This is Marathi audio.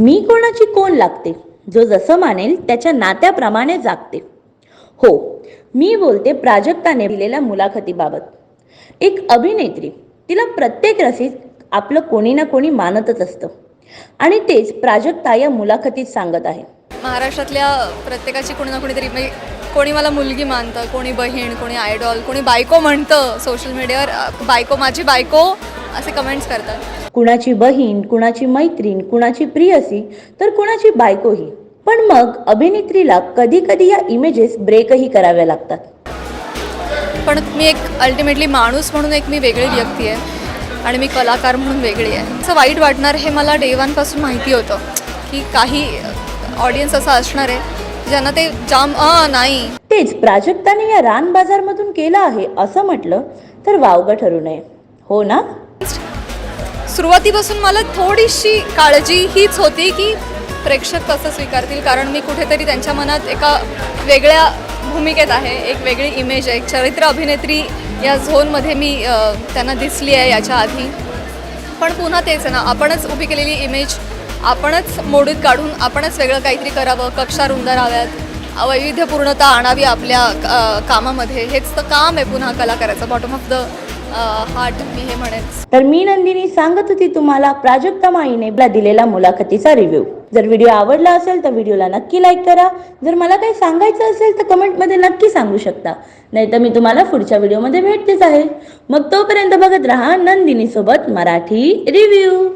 मी कोणाची कोण लागते? जो जसं मानेल त्याच्या नात्याप्रमाणे जागते. हो मी बोलते प्राजक्ताने दिलेल्या मुलाखतीबाबत. एक अभिनेत्री तिला प्रत्येक रसीत आपलं कोणी ना कोणी मानतच असतं. आणि तेच प्राजक्ता या मुलाखतीत सांगत आहे. महाराष्ट्रातल्या प्रत्येकाची कोणी ना कोणीतरी म्हणजे कोणी मला मुलगी मानतं कोणी बहीण कोणी आयडॉल कोणी बायको म्हणतं सोशल मीडियावर. बायको माझी बायको असे कमेंट्स करतात. कुणाची बहीण कुणाची मैत्रीण कुणाची प्रियसी तर कुणाची बायकोही. पण मग अभिनेत्रीला कधी कधी या इमेजेस ब्रेकही कराव्या लागतात. पण मी एक अल्टिमेटली माणूस म्हणून एक मी वेगळी व्यक्ती आहे. आणि मी कलाकार म्हणून वेगळी आहे. असं वाईट वाटणार हे मला डे वनपासून माहिती होतं. की काही ऑडियन्स असं असणार आहे ज्यांना ते जाम नाही. तेच प्राजक्ताने या रान बाजारमधून केलं आहे असं म्हटलं तर वावगं ठरू नये. हो ना? सुरुवातीपासून मला थोडीशी काळजी हीच होती की प्रेक्षक कसं स्वीकारतील कारण मी कुठेतरी त्यांच्या मनात एका वेगळ्या भूमिकेत आहे एक वेगळी इमेज आहे एक चरित्र अभिनेत्री या झोनमध्ये मी त्यांना दिसली आहे याच्या आधी. पण पुन्हा तेच आहे ना आपणच उभी केलेली इमेज आपणच मोडीत काढून आपणच वेगळं काहीतरी करावं कक्षा रुंदाराव्यात वैविध्यपूर्णता आणावी आपल्या कामामध्ये. हेच तर काम आहे पुन्हा कलाकाराचं बॉटम ऑफ द हार्ट मी हे म्हणेन तर मी नंदिनी सांगत होती तुम्हाला प्राजक्ता माईनेबला दिलेला मुलाखतीचा रिव्ह्यू जर व्हिडिओ आवडला असेल तर व्हिडिओला नक्की लाईक करा. जर मला काही सांगायचं असेल तर कमेंटमध्ये नक्की सांगू शकता. नाही तर मी तुम्हाला पुढच्या व्हिडिओमध्ये भेटतेच आहे. मग तोपर्यंत बघत राहा नंदिनीसोबत मराठी रिव्ह्यू